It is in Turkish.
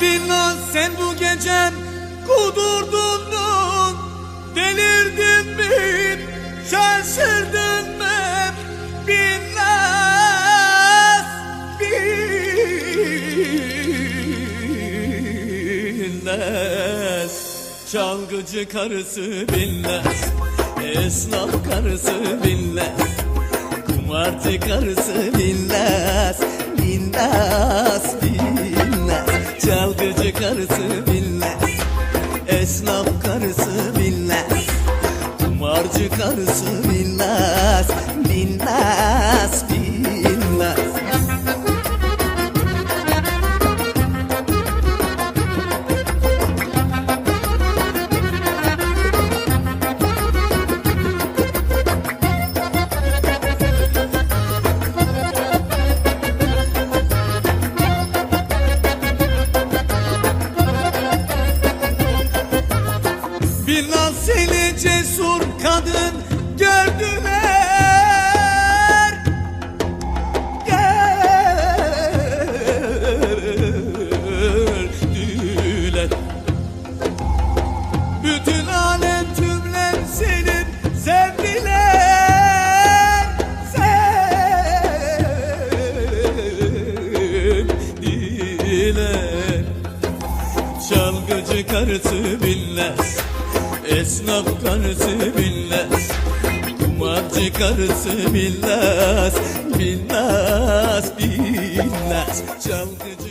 billah sen bu gece kudurdun mu? Delirdin mi? Şaşırdın mı? Bilmez, bilmez Çalgıcı karısı bilmez Esnaf karısı bilmez Kumarcı karısı bilmez Bilmez, bilmez Esnaf karısı bilmez. Kumarcı karısı bilmez. Bilmez, Nasili cesur kadın gördüler Gördüler Bütün alem cümlem senin sevdiler Sevdiler Çalgıcı karısı bilmez Esnaf karısı bilmez Kumarcı karısı bilmez Bilmez, bilmez. Çalgıcı